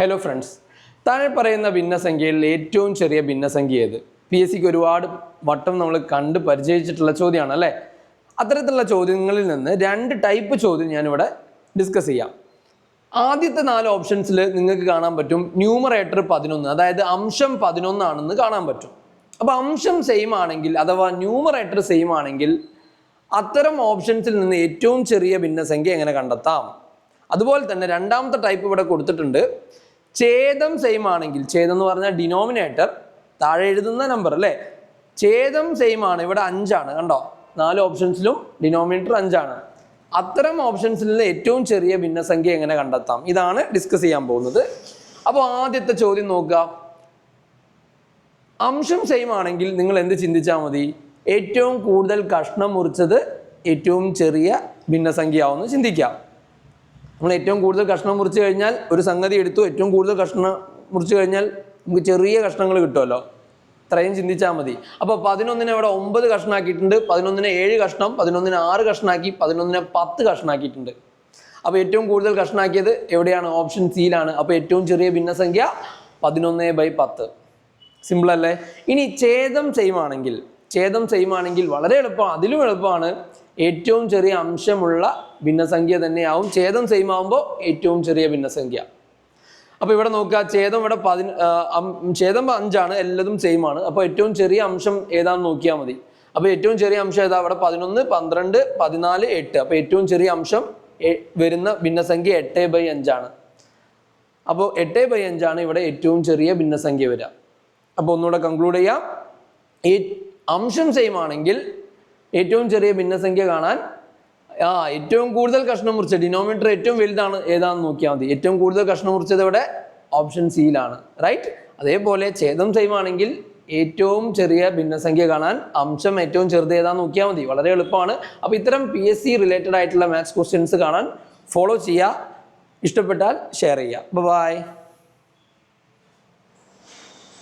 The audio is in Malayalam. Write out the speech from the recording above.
ഹലോ ഫ്രണ്ട്സ് താഴെ പറയുന്ന ഭിന്നസംഖ്യയിൽ ഏറ്റവും ചെറിയ ഭിന്നസംഖ്യ ഏത്? പി എസ് സിക്ക് ഒരുപാട് വട്ടം നമ്മൾ കണ്ട് പരിചയിച്ചിട്ടുള്ള ചോദ്യമാണ് അല്ലേ? അത്തരത്തിലുള്ള ചോദ്യങ്ങളിൽ നിന്ന് രണ്ട് ടൈപ്പ് ചോദ്യം ഞാനിവിടെ ഡിസ്കസ് ചെയ്യാം. ആദ്യത്തെ നാല് ഓപ്ഷൻസിൽ നിങ്ങൾക്ക് കാണാൻ പറ്റും ന്യൂമറേറ്റർ പതിനൊന്ന് അതായത് അംശം പതിനൊന്നാണെന്ന് കാണാൻ പറ്റും. അപ്പോൾ അംശം സെയിം ആണെങ്കിൽ അഥവാ ന്യൂമറേറ്റർ സെയിം ആണെങ്കിൽ അത്തരം ഓപ്ഷൻസിൽ നിന്ന് ഏറ്റവും ചെറിയ ഭിന്നസംഖ്യ എങ്ങനെ കണ്ടെത്താം? അതുപോലെ തന്നെ രണ്ടാമത്തെ ടൈപ്പ് ഇവിടെ കൊടുത്തിട്ടുണ്ട്. ഛേദം സെയിം ആണെങ്കിൽ ഛേദം എന്ന് പറഞ്ഞാൽ ഡിനോമിനേറ്റർ താഴെ എഴുതുന്ന നമ്പർ അല്ലേ? ഛേദം സെയിം ആണ് ഇവിടെ അഞ്ചാണ് കണ്ടോ? നാല് ഓപ്ഷൻസിലും ഡിനോമിനേറ്റർ അഞ്ചാണ്. അത്തരം ഓപ്ഷൻസിൽ നിന്ന് ഏറ്റവും ചെറിയ ഭിന്നസംഖ്യ എങ്ങനെ കണ്ടെത്താം? ഇതാണ് ഡിസ്കസ് ചെയ്യാൻ പോകുന്നത്. അപ്പോൾ ആദ്യത്തെ ചോദ്യം നോക്കുക. അംശം സെയിം ആണെങ്കിൽ നിങ്ങൾ എന്ത് ചിന്തിച്ചാൽ മതി? ഏറ്റവും കൂടുതൽ കഷ്ണം മുറിച്ചത് ഏറ്റവും ചെറിയ ഭിന്നസംഖ്യയാവുമെന്ന് ചിന്തിക്കാം. നമ്മൾ ഏറ്റവും കൂടുതൽ കഷ്ണം മുറിച്ച് കഴിഞ്ഞാൽ ഒരു സംഗതി എടുത്തു ഏറ്റവും കൂടുതൽ കഷ്ണം മുറിച്ച് കഴിഞ്ഞാൽ നമുക്ക് ചെറിയ കഷ്ണങ്ങൾ കിട്ടുമല്ലോ. ഇത്രയും ചിന്തിച്ചാൽ മതി. അപ്പോൾ പതിനൊന്നിനെ ഇവിടെ ഒമ്പത് കഷ്ണാക്കിയിട്ടുണ്ട് പതിനൊന്നിനെ ഏഴ് കഷ്ണം പതിനൊന്നിനെ ആറ് കഷ്ണാക്കി പതിനൊന്നിനെ പത്ത് കഷ്ണാക്കിയിട്ടുണ്ട്. അപ്പോൾ ഏറ്റവും കൂടുതൽ കഷ്ണാക്കിയത് എവിടെയാണ്? ഓപ്ഷൻ സിയിലാണ്. അപ്പോൾ ഏറ്റവും ചെറിയ ഭിന്നസംഖ്യ പതിനൊന്ന് ബൈ പത്ത്. സിമ്പിൾ അല്ലേ ഇനി ഛേദം സെയിം ആണെങ്കിൽ ഛേദം സെയിം ആണെങ്കിൽ വളരെ എളുപ്പമാണ് അതിലും എളുപ്പമാണ്. ഏറ്റവും ചെറിയ അംശമുള്ള ഭിന്നസംഖ്യ തന്നെയാവും. ഛേദം സെയിം ആവുമ്പോൾ ഏറ്റവും ചെറിയ ഭിന്നസംഖ്യ. അപ്പോൾ ഇവിടെ നോക്കുക ഛേദം ഇവിടെ പതി ആ, അം- ഛേദം അഞ്ചാണ് എല്ലാതും സെയിം ആണ്. അപ്പോൾ ഏറ്റവും ചെറിയ അംശം ഏതാണെന്ന് നോക്കിയാൽ മതി. അപ്പോൾ ഏറ്റവും ചെറിയ അംശം ഏതാ? അവിടെ പതിനൊന്ന് പന്ത്രണ്ട് പതിനാല് എട്ട്. അപ്പോൾ ഏറ്റവും ചെറിയ അംശം വരുന്ന ഭിന്നസംഖ്യ എട്ട് ബൈ അഞ്ചാണ്. അപ്പോൾ എട്ട് ബൈ അഞ്ചാണ് ഇവിടെ ഏറ്റവും ചെറിയ ഭിന്നസംഖ്യ വരിക. അപ്പോൾ ഒന്നുകൂടെ കൺക്ലൂഡ് ചെയ്യാം. ഈ അംശം സെയിം ആണെങ്കിൽ ഏറ്റവും ചെറിയ ഭിന്നസംഖ്യ കാണാൻ ആ ഏറ്റവും കൂടുതൽ കഷ്ണം മുറിച്ച ഡിനോമിനേറ്റർ ഏറ്റവും വലുതാണ് ഏതാണെന്ന് നോക്കിയാൽ മതി. ഏറ്റവും കൂടുതൽ കഷ്ണം മുറിച്ചത് ഇവിടെ ഓപ്ഷൻ സിയിലാണ് റൈറ്റ് അതേപോലെ ഛേദം സെയിം ആണെങ്കിൽ ഏറ്റവും ചെറിയ ഭിന്നസംഖ്യ കാണാൻ അംശം ഏറ്റവും ചെറുത് ഏതാന്ന് നോക്കിയാൽ മതി. വളരെ എളുപ്പമാണ്. അപ്പോൾ ഇത്തരം പി എസ് സി റിലേറ്റഡ് ആയിട്ടുള്ള മാത്സ് ക്വസ്റ്റ്യൻസ് കാണാൻ ഫോളോ ചെയ്യുക. ഇഷ്ടപ്പെട്ടാൽ ഷെയർ ചെയ്യുക. ബൈ